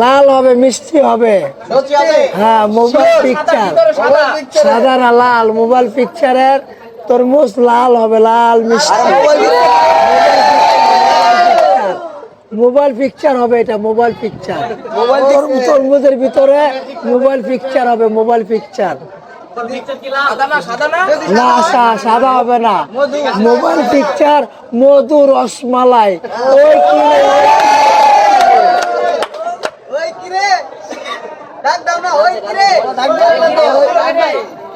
লাল হবে মিষ্টি হবে। হ্যাঁ মোবাইল পিকচার সাদা? না লাল। মোবাইল পিকচারের তরমুজ লাল হবে লাল মিষ্টি। মোবাইল পিকচার হবে এটা মোবাইল পিকচার তরমুজের ভিতরে মোবাইল পিকচার হবে মোবাইল পিকচার না সাদা হবে না। মোবাইল পিকচার মধু রসমালাই। ওই কিনে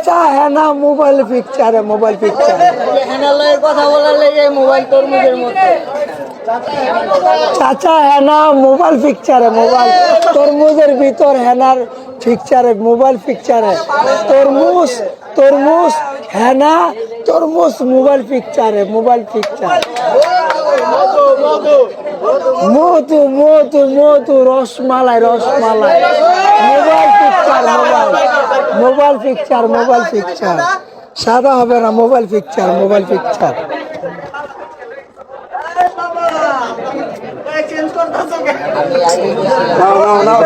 চাচা হেনা মোবাইল পিকচারে মোবাইল পিকচারে লাগে কথা বলার লেগে মোবাইল তরমুজের মধ্যে চাচা হেনা মোবাইল পিকচারে মোবাইল তরমুজের ভিতর হেনার পিকচারে মোবাইল পিকচারে তরমুজ তরমুজ হেনা তরমুজ মোবাইল পিকচারে মোবাইল পিকচার মধু মধু মধু rasmalai rasmalai. Mobile picture mobile picture mobile picture সাদা হবে না মোবাইল পিকচার মোবাইল পিকচার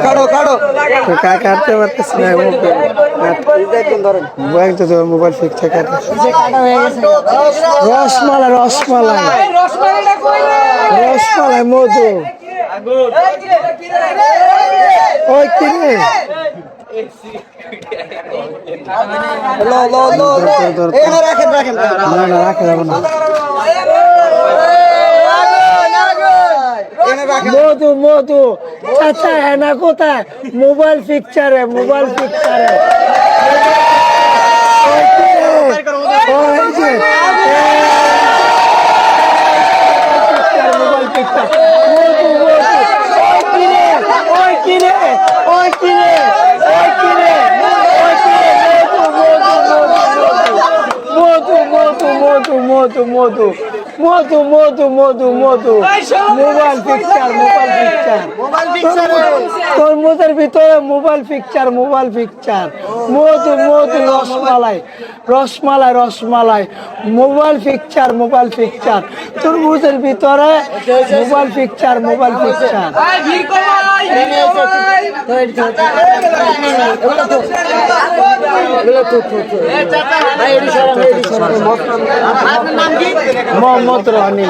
কাটো কাটো কাটতে পারতেছি না মোবাইল তো মোবাইল পিকচার কাটে রসমালাই রসমালাই রসমালাই মধু ওই লো লো লো। এই না রাখেন রাখেন। না না রাখা যাবে না মধু মধু। চাচা হ্যাঁ না কোথায়? মোবাইল পিকচারে মোবাইল পিকচারে ওই কিনে, ওই যে, মোবাইল পিকচার মধু মধু ওই কিনে ওই কিনে ওই কিনে ওই কিনে ওই কিনে মধু মধু মধু মধু মধু মধু মধু মধু। মধু মোবাইল পিকচার মোবাইল পিকচার মোবাইল পিকচারে তরমুজের ভিতরে মোবাইল পিকচার মোবাইল পিকচার মধু মধু rasmalai. Rasmalai rasmalai mobile picture mobile picture তরমুজের ভিতরে mobile picture mobile picture Mohammad রহনি